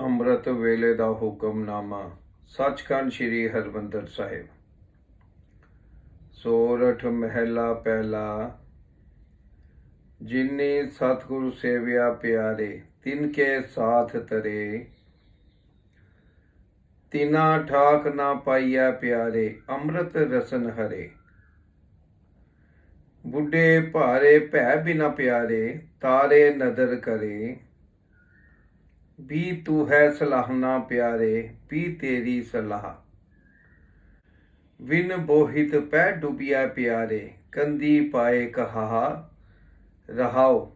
ਅੰਮ੍ਰਿਤ ਵੇਲੇ ਦਾ ਹੁਕਮਨਾਮਾ, ਸੱਚਖੰਡ ਸ੍ਰੀ ਹਰਮੰਦਰ ਸਾਹਿਬ। ਸੋਰਠ ਮਹਿਲਾ ਪਹਿਲਾ ਜਿਨੇ ਸਤਿਗੁਰੂ ਸੇਵਿਆ ਪਿਆਰੇ, ਤਿਨ ਕੇ ਸਾਥ ਤਰੇ। ਤਿਨਾ ਠਾਕ ਨਾ ਪਾਈਆ ਪਿਆਰੇ, ਅੰਮ੍ਰਿਤ ਰਸਨ ਹਰੇ। ਬੁੱਢੇ ਭਾਰੇ ਭੈ ਬਿਨਾ ਪਿਆਰੇ, ਤਾਰੇ ਨਦਰ ਕਰੇ। ਵੀ ਤੂੰ ਹੈ ਸਲਾਹਨਾ ਪਿਆਰੇ ਵੀ ਤੇਰੀ ਸਲਾਹ ਵਿਨ ਬੋਹਿਤ ਪੈ ਡੁਬਿਆ ਪਿਆਰੇ ਕੰਦੀ ਪਾਏ ਕਹਾ ਰਹਾਓ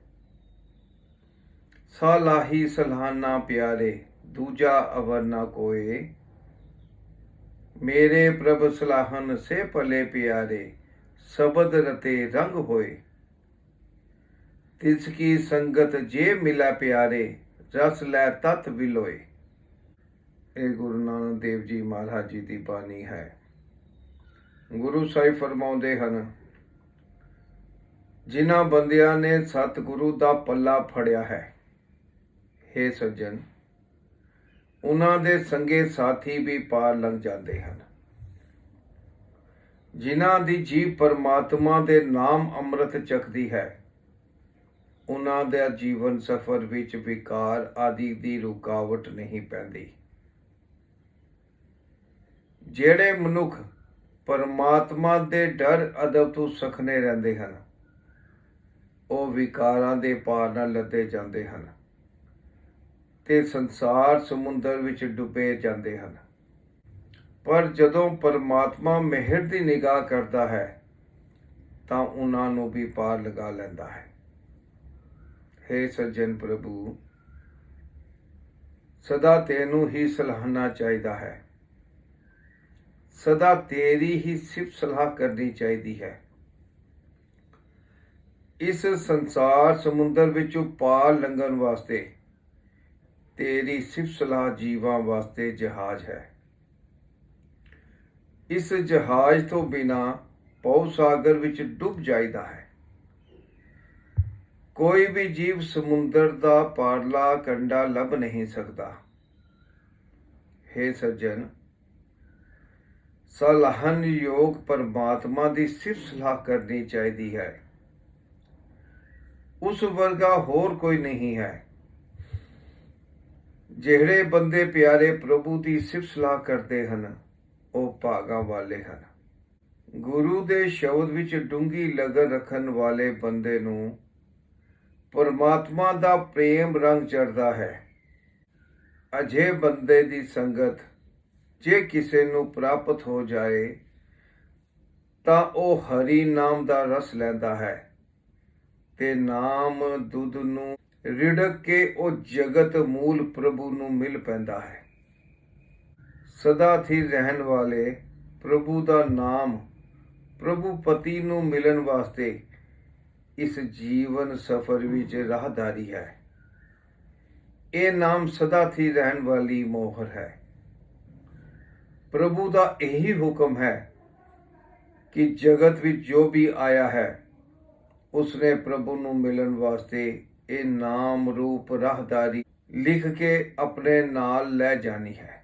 ਸਲਾਹੀ ਸਲਾਹਨਾ ਪਿਆਰੇ ਦੂਜਾ ਅਵਰ ਨਾ ਕੋਏ ਮੇਰੇ ਪ੍ਰਭ ਸਲਾਹਨ ਸੇ ਭਲੇ ਪਿਆਰੇ ਸ਼ਬਦ ਰਤੇ ਰੰਗ ਹੋਏ ਤਿਸ ਕੀ ਸੰਗਤ ਜੇ ਮਿਲਾ ਪਿਆਰੇ ਰਸ ਲੈ ਤਤ ਵਿਲੋਏ ਇਹ ਗੁਰੂ ਨਾਨਕ ਦੇਵ ਜੀ ਮਹਾਰਾਜ ਜੀ ਦੀ ਬਾਣੀ ਹੈ। ਗੁਰੂ ਸਾਹਿਬ ਫਰਮਾਉਂਦੇ ਹਨ, ਜਿਨ੍ਹਾਂ ਬੰਦਿਆਂ ਨੇ ਸਤਿਗੁਰੂ ਦਾ ਪੱਲਾ ਫੜਿਆ ਹੈ हे ਸੱਜਣ, ਉਹਨਾਂ ਦੇ ਸੰਗੇ ਸਾਥੀ ਵੀ ਪਾਰ ਲੰਘ ਜਾਂਦੇ ਹਨ। ਜਿਨ੍ਹਾਂ ਦੀ ਜੀਵ ਪਰਮਾਤਮਾ ਦੇ ਨਾਮ ਅੰਮ੍ਰਿਤ ਚੱਕਦੀ ਹੈ ਉਹਨਾਂ ਦਾ ਜੀਵਨ ਸਫਰ ਵਿੱਚ ਵਿਕਾਰ ਆਦਿ ਦੀ ਰੁਕਾਵਟ ਨਹੀਂ ਪੈਂਦੀ। ਜਿਹੜੇ ਮਨੁੱਖ ਪਰਮਾਤਮਾ ਦੇ ਡਰ ਅਦਬ ਤੋਂ ਸਖਨੇ ਰਹਿੰਦੇ ਹਨ, ਉਹ ਵਿਕਾਰਾਂ ਦੇ ਪਾਰ ਨਾਲ ਲੱਦੇ ਜਾਂਦੇ ਹਨ ਤੇ ਸੰਸਾਰ ਸਮੁੰਦਰ ਵਿੱਚ ਡੁੱਬੇ ਜਾਂਦੇ ਹਨ। ਪਰ ਜਦੋਂ ਪਰਮਾਤਮਾ ਮਿਹਰ ਦੀ ਨਿਗਾਹ ਕਰਦਾ ਹੈ, ਤਾਂ ਉਹਨਾਂ ਨੂੰ ਵੀ ਪਾਰ ਲਗਾ ਲੈਂਦਾ ਹੈ। हे ਸੱਜਣ ਪ੍ਰਭੂ, ਸਦਾ ਤੈਨੂੰ ਹੀ ਸਲਾਹਣਾ ਚਾਹੀਦਾ ਹੈ। ਸਦਾ ਤੇਰੀ ਹੀ ਸਿਫਤ ਸਲਾਹ ਕਰਨੀ ਚਾਹੀਦੀ ਹੈ। ਇਸ ਸੰਸਾਰ ਸਮੁੰਦਰ ਵਿੱਚੋਂ ਪਾਰ ਲੰਘਣ ਵਾਸਤੇ ਤੇਰੀ ਸਿਫਤ ਸਲਾਹ ਜੀਵਾਂ ਵਾਸਤੇ ਜਹਾਜ਼ ਹੈ। ਇਸ ਜਹਾਜ਼ ਤੋਂ ਬਿਨਾ ਪਉ ਸਾਗਰ ਵਿੱਚ ਡੁੱਬ ਜਾਈਦਾ ਹੈ। ਕੋਈ ਵੀ ਜੀਵ ਸਮੁੰਦਰ ਦਾ ਪਾਰਲਾ ਕੰਡਾ ਲੱਭ ਨਹੀਂ ਸਕਦਾ। हे ਸੱਜਣ, ਸਲਾਹਨ ਯੋਗ ਪਰਮਾਤਮਾ ਦੀ ਸਿਫਤ ਸਲਾਹ ਕਰਨੀ ਚਾਹੀਦੀ ਹੈ। ਉਸ ਵਰਗਾ ਹੋਰ ਕੋਈ ਨਹੀਂ ਹੈ। ਜਿਹੜੇ ਬੰਦੇ ਪਿਆਰੇ ਪ੍ਰਭੂ ਦੀ ਸਿਫਤ ਸਲਾਹ ਕਰਦੇ ਹਨ, ਉਹ ਭਾਗਾ ਵਾਲੇ ਹਨ। ਗੁਰੂ ਦੇ ਸ਼ਬਦ ਵਿੱਚ ਡੂੰਗੀ ਲਗਨ ਰੱਖਣ ਵਾਲੇ ਬੰਦੇ ਨੂੰ ਪਰਮਾਤਮਾ ਦਾ ਪ੍ਰੇਮ ਰੰਗ ਚੜਦਾ ਹੈ। ਅਜੇ ਬੰਦੇ ਦੀ ਸੰਗਤ ਜੇ ਕਿਸੇ ਨੂੰ ਪ੍ਰਾਪਤ ਹੋ ਜਾਏ, ਤਾਂ ਉਹ ਹਰੀ ਨਾਮ ਦਾ ਰਸ ਲੈਂਦਾ ਹੈ ਤੇ ਨਾਮ ਦੁੱਧ ਨੂੰ ਰਿੜਕ ਕੇ ਉਹ ਜਗਤ ਮੂਲ ਪ੍ਰਭੂ ਨੂੰ ਮਿਲ ਪੈਂਦਾ ਹੈ। ਸਦਾ ਥੀ ਰਹਿਣ ਵਾਲੇ ਪ੍ਰਭੂ ਦਾ ਨਾਮ ਪ੍ਰਭੂ ਪਤੀ ਨੂੰ ਮਿਲਣ ਵਾਸਤੇ ਇਸ ਜੀਵਨ ਸਫਰ ਵਿੱਚ ਰਾਹਦਾਰੀ ਹੈ। ਇਹ ਨਾਮ ਸਦਾ ਥੀ ਰਹਿਣ ਵਾਲੀ ਮੋਹਰ ਹੈ। ਪ੍ਰਭੂ ਦਾ ਇਹੀ ਹੁਕਮ ਹੈ ਕਿ ਜਗਤ ਵਿੱਚ ਜੋ ਵੀ ਆਇਆ ਹੈ, ਉਸਨੇ ਪ੍ਰਭੂ ਨੂੰ ਮਿਲਣ ਵਾਸਤੇ ਇਹ ਨਾਮ ਰੂਪ ਰਾਹਦਾਰੀ ਲਿਖ ਕੇ ਆਪਣੇ ਨਾਲ ਲੈ ਜਾਣੀ ਹੈ।